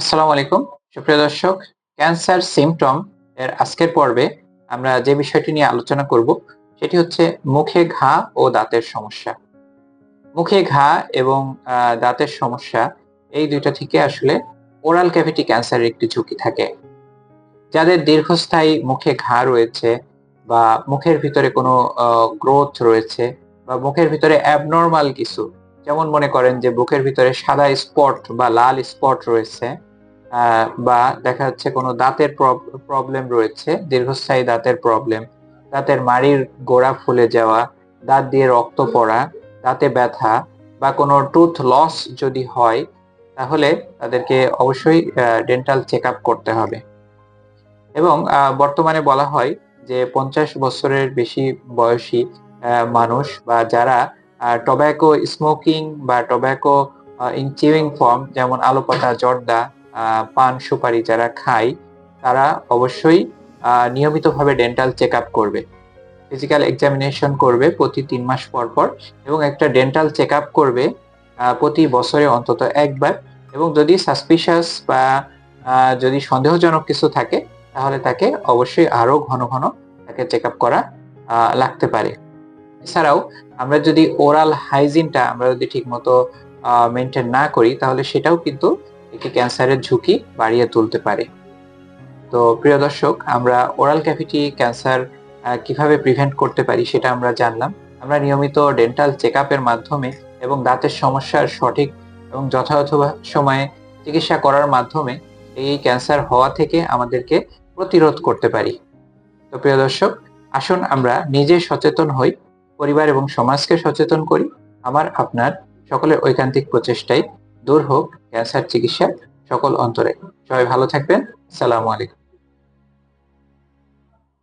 আসসালামু আলাইকুম। সুপ্রিয় দর্শক, ক্যান্সার সিমটম এর আজকের পর্বে আমরা যে বিষয়টি নিয়ে আলোচনা করব, সেটি হচ্ছে মুখে ঘা ও দাঁতের সমস্যা। মুখে ঘা এবং দাঁতের সমস্যা এই দুইটা থেকে আসলে ওরাল ক্যাভিটি ক্যান্সারের একটি ঝুঁকি থাকে। যাদের দীর্ঘস্থায়ী মুখে ঘা রয়েছে বা মুখের ভিতরে কোনো গ্রোথ রয়েছে বা মুখের ভিতরে অ্যাবনর্মাল কিছু, যেমন মনে করেন যে বুকের ভিতরে সাদা স্পট বা লাল স্পট রয়েছে বা দেখা যাচ্ছে কোনো দাঁতের প্রবলেম রয়েছে দীর্ঘস্থায়ী দাঁতের প্রবলেম দাঁতের মাড়ির গোড়া ফুলে যাওয়া দাঁত দিয়ে রক্ত পড়া দাঁতে ব্যথা বা কোনো টুথ লস যদি হয় তাহলে তাদেরকে অবশ্যই ডেন্টাল চেক আপ করতে হবে। এবং বর্তমানে বলা হয় যে পঞ্চাশ বছরের বেশি বয়সী মানুষ বা যারা টব্যাকো স্মোকিং বা টব্যাকো ইন চিউইং ফর্ম যেমন আলো পাতা জর্দা পান সুপারি যারা খায়, তারা অবশ্যই নিয়মিতভাবে ডেন্টাল চেক আপ করবে। ফিজিক্যাল এক্সামিনেশন করবে প্রতি তিন মাস পর পর এবং একটা ডেন্টাল চেক আপ করবে প্রতি বছরে অন্তত একবার এবং যদি সাসপিশাস বা যদি সন্দেহজনক কিছু থাকে, তাহলে তাকে অবশ্যই আরও ঘন ঘন তাকে চেক আপ করা লাগতে পারে। এছাড়াও আমরা যদি ওরাল হাইজিনটা আমরা যদি ঠিকমতো মেনটেন না করি, তাহলে সেটাও কিন্তু একটি ক্যান্সারের ঝুঁকি বাড়িয়ে তুলতে পারে। তো প্রিয় দর্শক, আমরা ওরাল ক্যাভিটি ক্যান্সার কীভাবে প্রিভেন্ট করতে পারি সেটা আমরা জানলাম। আমরা নিয়মিত ডেন্টাল চেক মাধ্যমে এবং দাঁতের সমস্যার সঠিক এবং যথাযথ সময়ে চিকিৎসা করার মাধ্যমে এই ক্যান্সার হওয়া থেকে আমাদেরকে প্রতিরোধ করতে পারি। তো প্রিয় দর্শক, আসুন আমরা নিজে সচেতন হই, পরিবার এবং সমাজকে সচেতন করি। আমার, আপনার সকলের ঐকান্তিক প্রচেষ্টায় দূর হোক ক্যান্সার চিকিৎসা সকল অন্তরে। সবাই ভালো থাকবেন। সালামু আলাইকুম।